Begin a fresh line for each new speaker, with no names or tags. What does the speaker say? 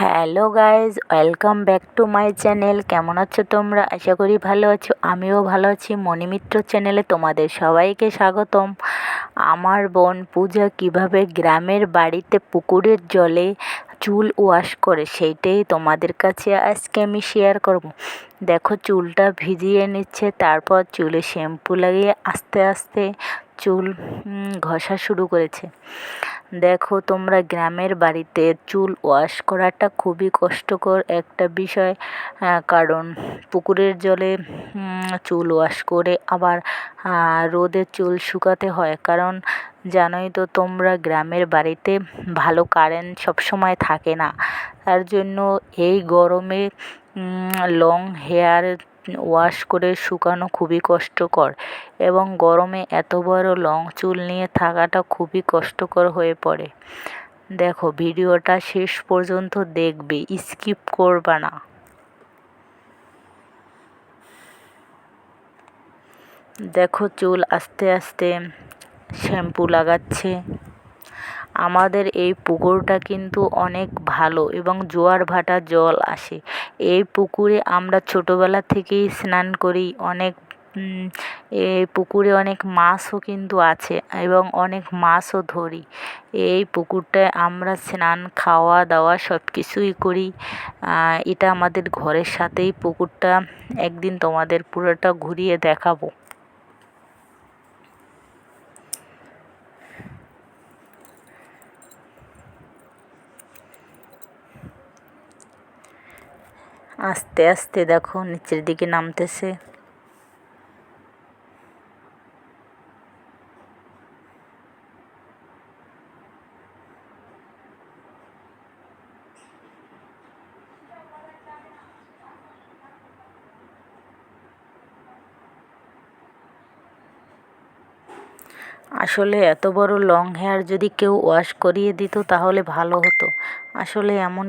Hello guys welcome back to my channel. কেমন আছো তোমরা? আশা করি ভালো আছো। আমিও ভালো আছি। মণিমিত্র চ্যানেলে তোমাদের সবাইকে স্বাগতম। আমার বোন পূজা কীভাবে গ্রামের বাড়িতে পুকুরের জলে চুল ওয়াশ করে, সেইটাই তোমাদের কাছে আজকে আমি শেয়ার করব। দেখো, চুলটা ভিজিয়ে নিচ্ছে, তারপর চুলে শ্যাম্পু লাগিয়ে আস্তে আস্তে চুল ঘষা শুরু করেছে। দেখো তোমরা গ্রামের বাড়িতে চুল ওয়াশ করাটা খুবই কষ্টকর একটা বিষয় কারণ পুকুরের জলে চুল ওয়াশ করে আবার রোদে চুল শুকাতে হয়। কারণ জানোই তো তোমরা গ্রামের বাড়িতে ভালো কারেন্ট সবসময় থাকে না। তার জন্য এই গরমে লং হেয়ার ওয়াশ করে শুকানো খুবই কষ্টকর এবং গরমে এত বড় লং চুল নিয়ে থাকাটা খুবই কষ্টকর হয়ে পড়ে। দেখো, ভিডিওটা শেষ পর্যন্ত দেখবে, স্কিপ করবা না। দেখো, চুল আস্তে আস্তে শ্যাম্পু লাগাচ্ছে। আমাদের এই পুকুরটা কিন্তু অনেক ভালো এবং জোয়ার ভাটা জল আসে। এই পুকুরে আমরা ছোটোবেলা থেকেই স্নান করি, অনেক এই পুকুরে অনেক মাছও কিন্তু আছে এবং অনেক মাছও ধরি। এই পুকুরটায় আমরা স্নান, খাওয়া, দাওয়া সব কিছুই করি এটা আমাদের ঘরের সাথেই পুকুরটা, একদিন তোমাদের পুরোটা ঘুরিয়ে দেখাবো। আস্তে আস্তে দেখো নিচের দিকে নামতেছে। আসলে এত বড় লং হেয়ার যদি কেউ ওয়াশ করিয়ে দিত তাহলে ভালো হতো। আসলে এমন